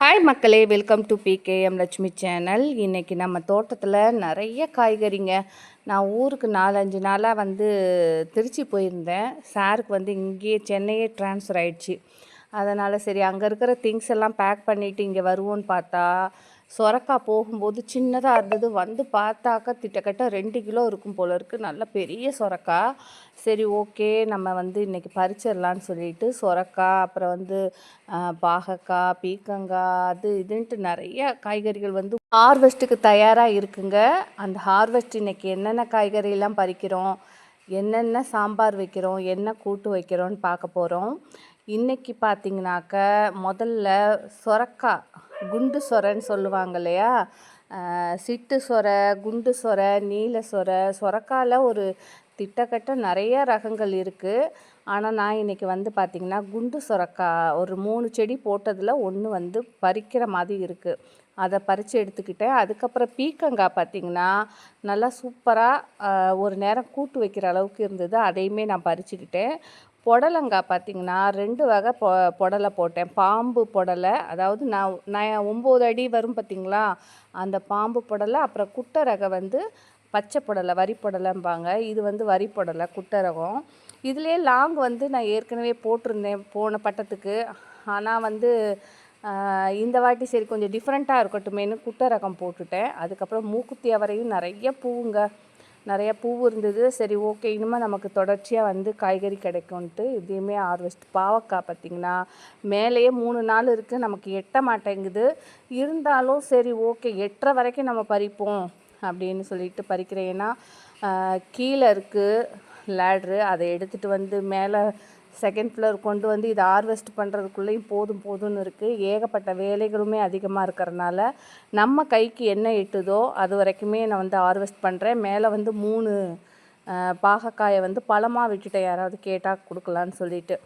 Hi மக்களே. Welcome to PKM Lakshmi channel இன்றைக்கி நம்ம தோட்டத்தில் நிறைய காய்கறிங்க. நான் ஊருக்கு நாலஞ்சு நாளாக வந்து திருச்சி போயிருந்தேன். சாருக்கு வந்து இங்கேயே சென்னையே ட்ரான்ஸ்ஃபர் ஆயிடுச்சு. அதனால் சரி அங்கே இருக்கிற திங்ஸ் எல்லாம் பேக் பண்ணிவிட்டு இங்கே வருவோன்னு பார்த்தா சொரக்காய் போகும்போது சின்னதாக இருந்தது. வந்து பார்த்தாக்கா திட்டக்கட்ட ரெண்டு கிலோ இருக்கும் போல இருக்குது நல்ல பெரிய சொரக்காய் சரி ஓகே நம்ம வந்து இன்றைக்கி பறிச்சிடலான்னு சொல்லிட்டு சொரக்காய் அப்புறம் வந்து பாகக்காய் பீக்கங்காய் அது இதுன்ட்டு நிறைய காய்கறிகள் வந்து ஹார்வெஸ்ட்டுக்கு தயாராக இருக்குங்க. அந்த ஹார்வெஸ்ட் இன்னைக்கு என்னென்ன காய்கறியெல்லாம் பறிக்கிறோம் என்னென்ன சாம்பார் வைக்கிறோம் என்ன கூட்டு வைக்கிறோம்னு பார்க்க போகிறோம் இன்றைக்கி பார்த்தீங்கன்னாக்க முதல்ல சொரக்காய் குண்டு சொரன்னு சொல்லுவாங்க இல்லையா? சிட்டு சொர குண்டு சொர நீல சொர சொரக்கால ஒரு திட்டக்கட்ட நிறைய ரகங்கள் இருக்குது ஆனால் நான் இன்னைக்கு வந்து பார்த்திங்கன்னா குண்டு சுரக்கா ஒரு மூணு செடி போட்டதில் ஒன்று வந்து பறிக்கிற மாதிரி இருக்குது அதை பறித்து எடுத்துக்கிட்டேன். அதுக்கப்புறம் பீக்கங்காய் பார்த்திங்கன்னா நல்லா சூப்பராக ஒரு நேரம் கூட்டு வைக்கிற அளவுக்கு இருந்தது. அதையுமே நான் பறிச்சுக்கிட்டேன். புடலங்காய் பார்த்திங்கன்னா ரெண்டு வகை பொ புடலை போட்டேன். பாம்பு புடலை அதாவது நான் நான் ஒம்பது அடி வரும் பார்த்திங்களா அந்த பாம்பு புடலை அப்புறம் குட்டை ரகம் வந்து பச்சை புடலை வரி புடலைம்பாங்க. இது வந்து வரி புடலை குட்டை ரகம் இதுலேயே லாங் வந்து நான் ஏற்கனவே போட்டிருந்தேன் போன பட்டத்துக்கு. ஆனால் வந்து இந்த வாட்டி சரி கொஞ்சம் டிஃப்ரெண்ட்டாக இருக்கட்டுமேனு குட்டை ரகம் போட்டுட்டேன். அதுக்கப்புறம் மூக்குத்தி அவரையும் நிறைய பூவுங்க நிறைய பூ இருந்தது. சரி ஓகே இனிமேல் நமக்கு தொடர்ச்சியாக வந்து காய்கறி கிடைக்கும்ன்ட்டு இதையுமே ஹார்வெஸ்ட் பாவக்காய் பார்த்திங்கன்னா மேலேயே மூணு நாள் இருக்குது நமக்கு எட்ட மாட்டேங்குது. இருந்தாலும் சரி ஓகே எட்டரை வரைக்கும் நம்ம பறிப்போம் அப்படின்னு சொல்லிட்டு பறிக்கிறேன். ஏன்னா கீழே இருக்குது லேட்ரு அதை எடுத்துகிட்டு வந்து மேலே செகண்ட் ஃப்ளோர் கொண்டு வந்து இதை ஹார்வெஸ்ட் பண்ணுறதுக்குள்ளேயும் போதும் போதும்னு இருக்குது ஏகப்பட்ட வேலைகளுமே அதிகமாக இருக்கிறனால நம்ம கைக்கு என்ன எட்டுதோ அது வரைக்குமே நான் வந்து ஹார்வெஸ்ட் பண்ணுறேன் மேலே வந்து மூணு பாகக்காயை வந்து பழமாக விட்டுட்டு யாராவது கேட்டால் கொடுக்கலான்னு சொல்லிட்டு.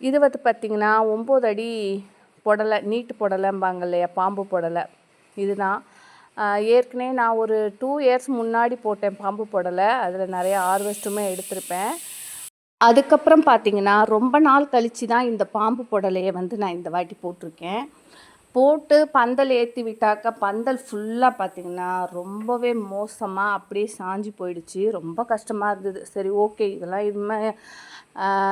இது வந்து பார்த்திங்கன்னா ஒம்பது அடி புடலை நீட்டு புடலைம்பாங்க இல்லையா பாம்பு புடலை. இதுதான். ஏற்கனவே நான் ஒரு டூ இயர்ஸ் முன்னாடி போட்டேன் பாம்பு புடலை. அதில் நிறைய ஹார்வெஸ்ட்டுமே எடுத்திருப்பேன். அதுக்கப்புறம் பார்த்தீங்கன்னா ரொம்ப நாள் கழித்து தான் இந்த பாம்பு புடலையை வந்து நான் இந்த வாட்டி போட்டிருக்கேன். போட்டு பந்தல் ஏற்றி விட்டாக்க பந்தல் ஃபுல்லாக பார்த்தீங்கன்னா ரொம்பவே மோசமாக அப்படியே சாஞ்சு போயிடுச்சு. ரொம்ப கஷ்டமாக இருந்தது. சரி ஓகே இதெல்லாம் இதுமே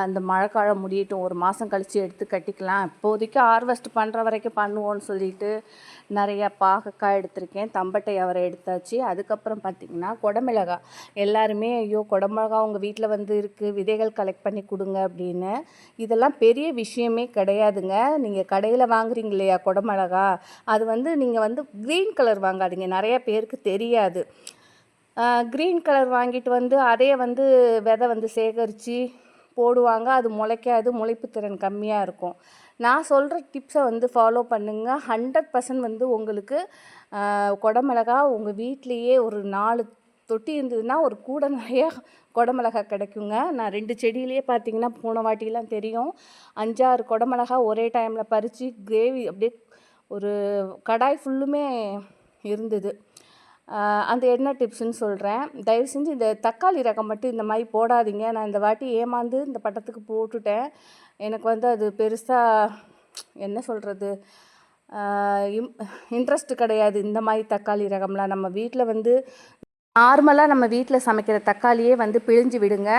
இந்த மழைக்காலம் முடியட்டும். ஒரு மாதம் கழித்து எடுத்து கட்டிக்கலாம். இப்போதைக்கு ஹார்வெஸ்ட் பண்ணுற வரைக்கும் பண்ணுவோன்னு சொல்லிட்டு நிறையா பாகக்காய் எடுத்திருக்கேன். தம்பட்டை அவரை எடுத்தாச்சு. அதுக்கப்புறம் பார்த்திங்கன்னா குடமிளகா. எல்லாருமே ஐயோ குடமிளகா உங்கள் வீட்டில் வந்து இருக்குது விதைகள் கலெக்ட் பண்ணி கொடுங்க அப்படின்னு. இதெல்லாம் பெரிய விஷயமே கிடையாதுங்க. நீங்கள் கடையில் வாங்குறீங்க இல்லையா? குடமிளகா மிளகா அது வந்து நீங்கள் வந்து க்ரீன் கலர் வாங்காதீங்க. நிறைய பேருக்கு தெரியாது. க்ரீன் கலர் வாங்கிட்டு வந்து அதே வந்து விதை வந்து சேகரித்து போடுவாங்க. அது முளைக்காது முளைப்பு திறன் கம்மியாக இருக்கும். நான் சொல்கிற டிப்ஸை வந்து ஃபாலோ பண்ணுங்கள் ஹண்ட்ரட் பர்சன்ட் வந்து உங்களுக்கு குடமிளகா உங்கள் வீட்லேயே ஒரு நாலு தொட்டி இருந்ததுன்னா ஒரு கூட நிறைய குடமிளகா கிடைக்குங்க. நான் ரெண்டு செடியிலேயே பார்த்தீங்கன்னா போன வாட்டிலாம் தெரியும். அஞ்சாறு குடமிளகா ஒரே டைமில் பறித்து கிரேவி அப்படியே ஒரு கடாய் ஃபுல்லுமே இருந்தது. அந்த என்ன டிப்ஸ்னு சொல்கிறேன் தயவு செஞ்சு இந்த தக்காளி ரகம் மட்டும் இந்த மாதிரி போடாதீங்க. நான் இந்த வாட்டி ஏமாந்து இந்த பட்டத்துக்கு போட்டுட்டேன். எனக்கு வந்து அது பெருசாக என்ன சொல்கிறது இன்ட்ரெஸ்ட் கிடையாது. இந்த மாதிரி தக்காளி ரகம்லாம் நம்ம வீட்டில் வந்து நார்மலாக நம்ம வீட்டில் சமைக்கிற தக்காளியே வந்து பிழிஞ்சு விடுங்க.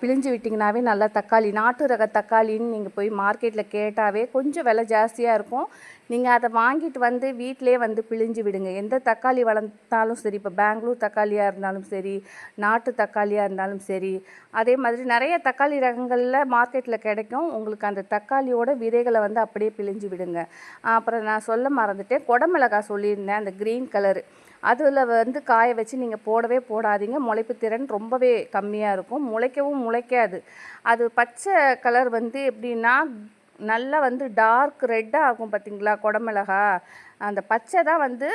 பிழிஞ்சு விட்டிங்கனாவே நல்லா தக்காளி நாட்டு ரக தக்காளின்னு நீங்கள் போய் மார்க்கெட்டில் கேட்டாவே கொஞ்சம் விலை ஜாஸ்தியாக இருக்கும். நீங்கள் அதை வாங்கிட்டு வந்து வீட்டிலே வந்து பிழிஞ்சு விடுங்க. எந்த தக்காளி வளர்த்தாலும் சரி இப்போ பெங்களூர் தக்காளியாக இருந்தாலும் சரி நாட்டு தக்காளியாக இருந்தாலும் சரி அதே மாதிரி நிறைய தக்காளி ரகங்களில் மார்க்கெட்டில் கிடைக்கும். உங்களுக்கு அந்த தக்காளியோட விதைகளை வந்து அப்படியே பிழிஞ்சு விடுங்க. அப்புறம் நான் சொல்ல மறந்துட்டேன். குடமிளகா சொல்லியிருந்தேன் அந்த க்ரீன் கலரு. அதில் வந்து காய வச்சு நீங்கள் போடவே போடாதீங்க. முளைப்பு திறன் ரொம்பவே கம்மியாக இருக்கும். முளைக்கவும் முளைக்காது. அது பச்சை கலர் வந்து எப்படின்னா நல்லா வந்து டார்க் ரெட்டாக ஆகும் பார்த்தீங்களா குடமிளகா. அந்த பச்சை தான் வந்து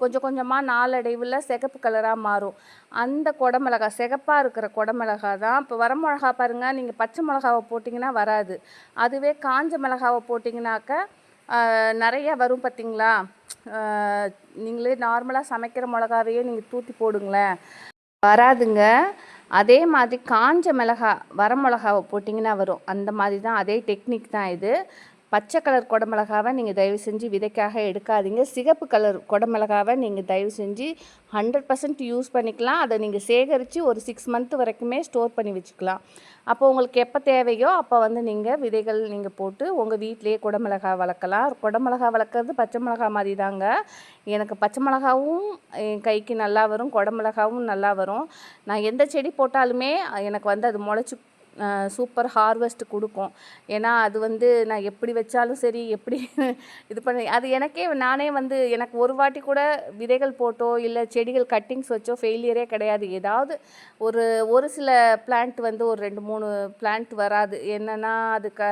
கொஞ்சம் கொஞ்சமாக நாளடைவில் சிகப்பு கலராக மாறும். அந்த குடமிளகா சிகப்பாக இருக்கிற குடமிளகா தான். இப்போ வரமிளகா பாருங்கள் நீங்கள் பச்சை மிளகாவை போட்டிங்கன்னா வராது. அதுவே காஞ்ச மிளகாவை போட்டிங்கனாக்க நிறைய வரும் பார்த்தீங்களா நீங்களே நார்மலாக சமைக்கிற மிளகாவையே நீங்கள் தூத்தி போடுங்களேன். வராதுங்க. அதே மாதிரி காஞ்ச மிளகா வரமிளகாவை போட்டிங்கன்னா வரும். அந்த மாதிரி தான் அதே டெக்னிக் தான் இது. பச்சை கலர் குடமிளகாவை நீங்கள் தயவு செஞ்சு விதைக்காக எடுக்காதீங்க. சிகப்பு கலர் குடமிளகாவை நீங்கள் தயவு செஞ்சு ஹண்ட்ரட் பர்சன்ட் யூஸ் பண்ணிக்கலாம். அதை நீங்கள் சேகரித்து ஒரு சிக்ஸ் மந்த் வரைக்குமே ஸ்டோர் பண்ணி வச்சுக்கலாம். அப்போ உங்களுக்கு எப்போ தேவையோ அப்போ வந்து நீங்கள் விதைகள் நீங்கள் போட்டு உங்கள் வீட்டிலேயே குடமிளகா வளர்க்கலாம். குடமிளகா வளர்க்குறது பச்சை மிளகா மாதிரி தாங்க. எனக்கு பச்சை மிளகாவும் என் கைக்கு நல்லா வரும் குடமிளகாவும் நல்லா வரும். நான் எந்த செடி போட்டாலுமே எனக்கு வந்து அது முளைச்சி சூப்பர் ஹார்வெஸ்ட் கொடுக்கும். ஏன்னா அது வந்து நான் எப்படி வச்சாலும் சரி எப்படி இது பண்ண அது எனக்கே நானே வந்து எனக்கு ஒரு வாட்டி கூட விதைகள் போட்டோ இல்லை செடிகள் கட்டிங்ஸ் வச்சோ ஃபெயிலியரே கிடையாது. ஏதாவது ஒரு ஒரு சில பிளான்ட் வந்து ஒரு ரெண்டு மூணு பிளான்ட் வராது. என்னென்னா அது க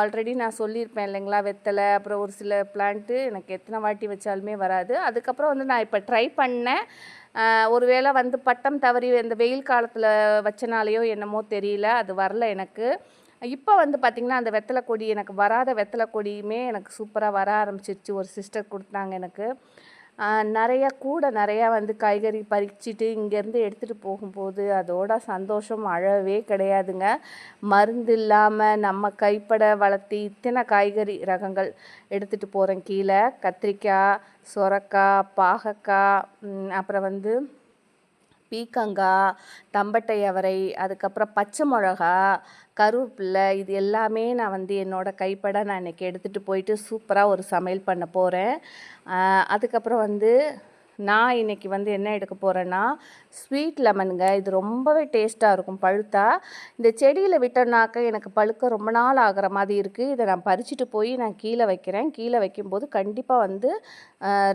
ஆல்ரெடி நான் சொல்லியிருப்பேன் இல்லைங்களா வெத்தலை அப்புறம் ஒரு சில பிளான்ட்டு எனக்கு எத்தனை வாட்டி வச்சாலுமே வராது. அதுக்கப்புறம் வந்து நான் இப்போ ட்ரை பண்ணேன். ஒரு வேளை வந்து பட்டம் தவறி இந்த வெயில் காலத்தில் வச்சனாலேயோ என்னமோ தெரியல அது வரல எனக்கு. இப்போ வந்து பார்த்திங்கன்னா அந்த வெத்தலை கொடி எனக்கு வராத வெத்தலை கொடியுமே எனக்கு சூப்பராக வர ஆரம்பிச்சிருச்சு. ஒரு சிஸ்டர் கொடுத்தாங்க எனக்கு. நிறையா கூட நிறையா வந்து காய்கறி பறிச்சுட்டு இங்கேருந்து எடுத்துகிட்டு போகும்போது அதோட சந்தோஷம் அழவே கிடையாதுங்க. மருந்து இல்லாமல் நம்ம கைப்பட வளர்த்தி இத்தனை காய்கறி ரகங்கள் எடுத்துகிட்டு போகிறேன் கீழே. கத்திரிக்காய் சொரக்காய் பாகக்காய் அப்புறம் வந்து பீக்கங்காய் தம்பட்டை அவரை அதுக்கப்புறம் பச்சை மிளகா கருவேப்பில்லை இது எல்லாமே நான் வந்து என்னோடய கைப்பட நான் இன்றைக்கி எடுத்துகிட்டு போயிட்டு சூப்பராக ஒரு சமையல் பண்ண போகிறேன் அதுக்கப்புறம் வந்து நான் இன்றைக்கி வந்து என்ன எடுக்க போகிறேன்னா ஸ்வீட் லெமனுங்க இது ரொம்பவே டேஸ்ட்டாக இருக்கும் பழுத்தா. இந்த செடியில் விட்டோன்னாக்க எனக்கு பழுக்க ரொம்ப நாள் ஆகிற மாதிரி இருக்குது இதை நான் பறிச்சுட்டு போய் நான் கீழே வைக்கிறேன். கீழே வைக்கும்போது கண்டிப்பாக வந்து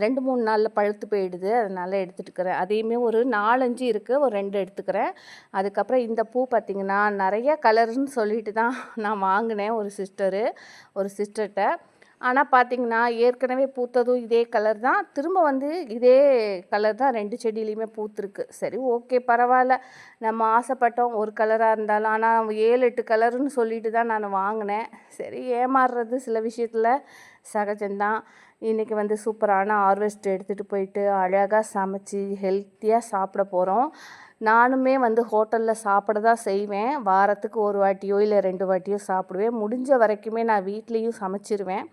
ரெண்டு மூணு நாளில் பழுத்து போயிடுது. அதனால் எடுத்துட்டுக்கிறேன் அதையுமே ஒரு நாலஞ்சு இருக்குது ஒரு ரெண்டு எடுத்துக்கிறேன். அதுக்கப்புறம் இந்த பூ பார்த்திங்கன்னா நிறைய கலர்னு சொல்லிட்டு தான் நான் வாங்கினேன். ஒரு சிஸ்டரு ஒரு சிஸ்டர்கிட்ட ஆனால் பார்த்தீங்கன்னா ஏற்கனவே பூத்ததும் இதே கலர் தான். திரும்ப வந்து இதே கலர் தான் ரெண்டு செடியிலையுமே பூத்துருக்கு. சரி ஓகே பரவாயில்ல. நம்ம ஆசைப்பட்டோம் ஒரு கலராக இருந்தாலும். ஆனால் ஏழு எட்டு கலருன்னு சொல்லிட்டு தான் நான் வாங்கினேன். சரி ஏமாறுறது சில விஷயத்தில் சகஜம்தான். இன்றைக்கி வந்து சூப்பரான ஹார்வெஸ்ட் எடுத்துகிட்டு போயிட்டு அழகாக சமைச்சி ஹெல்த்தியாக சாப்பிட போகிறோம் நானுமே வந்து ஹோட்டலில் சாப்பிட தான் செய்வேன். வாரத்துக்கு ஒரு வாட்டியோ இல்லை ரெண்டு வாட்டியோ சாப்பிடுவேன். முடிஞ்ச வரைக்குமே நான் வீட்லேயும் சமைச்சிருவேன்.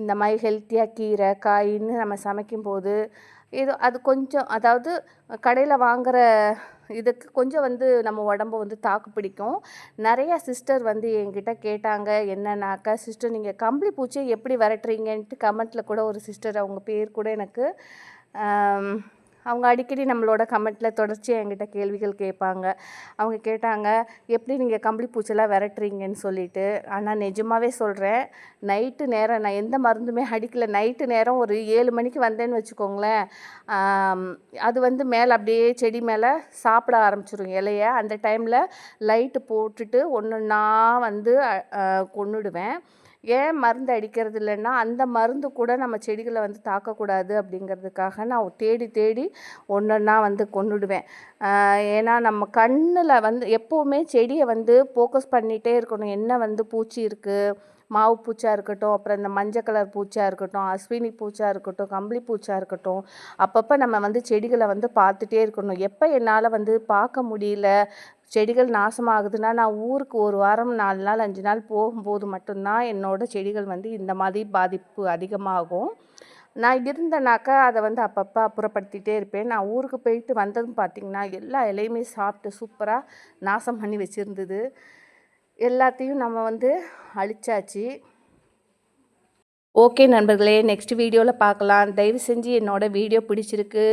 இந்த மாதிரி ஹெல்த்தியாக கீரை காயின்னு நம்ம சமைக்கும்போது ஏதோ அது கொஞ்சம் அதாவது கடையில் வாங்குகிற இதுக்கு கொஞ்சம் வந்து நம்ம உடம்பு வந்து தாக்கு பிடிக்கும். நிறையா சிஸ்டர் வந்து என்கிட்ட கேட்டாங்க என்னன்னாக்கா சிஸ்டர் நீங்கள் கம்பளி பூச்சியை எப்படி விரட்டுறீங்கன்ட்டு கமெண்ட்டில் கூட ஒரு சிஸ்டர் அவங்க பேர் கூட எனக்கு அவங்க அடிக்கடி நம்மளோட கமெண்ட்டில் தொடர்ச்சியாக என்கிட்ட கேள்விகள் கேட்பாங்க. அவங்க கேட்டாங்க எப்படி நீங்கள் கம்பளி பூச்செல்லாம் விரட்டுறீங்கன்னு சொல்லிட்டு? ஆனால் நிஜமாகவே சொல்கிறேன் நைட்டு நேரம் நான் எந்த மருந்துமே அடிக்கல. நைட்டு நேரம் ஒரு ஏழு மணிக்கு வந்தேன்னு வச்சுக்கோங்களேன். அது வந்து மேலே அப்படியே செடி மேலே சாப்பிட ஆரம்பிச்சிடும் இலையை. அந்த டைமில் லைட்டு போட்டுட்டு ஒன்று நான் வந்து கொண்டுடுவேன் ஏன் மருந்து அடிக்கிறது இல்லைன்னா அந்த மருந்து கூட நம்ம செடிகளை வந்து தாக்கக்கூடாது அப்படிங்கிறதுக்காக நான் தேடி தேடி ஒன்றா வந்து கொண்டுடுவேன் ஏன்னா நம்ம கண்ணில் வந்து எப்போவுமே செடியை வந்து ஃபோக்கஸ் பண்ணிகிட்டே இருக்கணும். என்ன வந்து பூச்சி இருக்குது மாவு பூச்சாக இருக்கட்டும் அப்புறம் இந்த மஞ்சள் கலர் பூச்சாக இருக்கட்டும் அஸ்வினி பூச்சாக இருக்கட்டும் கம்பளி பூச்சாக இருக்கட்டும் அப்பப்போ நம்ம வந்து செடிகளை வந்து பார்த்துட்டே இருக்கணும். எப்போ என்னால் வந்து பார்க்க முடியல? செடிகள் நாசமாகுதுன்னா நான் ஊருக்கு ஒரு வாரம் நாலு நாள் அஞ்சு நாள் போகும்போது மட்டும்தான் என்னோடய செடிகள் வந்து இந்த மாதிரி பாதிப்பு அதிகமாகும். நான் இருந்தேனாக்கா அதை வந்து அப்பப்போ அப்புறப்படுத்திகிட்டே இருப்பேன். நான் ஊருக்கு போயிட்டு வந்ததும் பார்த்திங்கன்னா எல்லா இலையுமே சாப்பிட்டு சூப்பராக நாசம் பண்ணி வச்சுருந்தது. எல்லாத்தையும் நம்ம வந்து அழிச்சாச்சு. ஓகே நண்பர்களே நெக்ஸ்ட் வீடியோவில் பார்க்கலாம். தயவு செஞ்சு என்னோட வீடியோ பிடிச்சிருக்கு.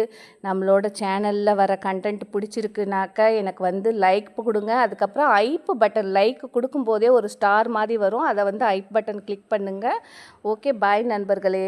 நம்மளோட சேனலில் வர கண்டென்ட் பிடிச்சிருக்குனாக்கா எனக்கு வந்து லைக் கொடுங்க. அதுக்கப்புறம் ஐப் பட்டன் லைக் கொடுக்கும்போதே ஒரு ஸ்டார் மாதிரி வரும். அதை வந்து ஐப் பட்டன் கிளிக் பண்ணுங்கள் ஓகே பாய் நண்பர்களே.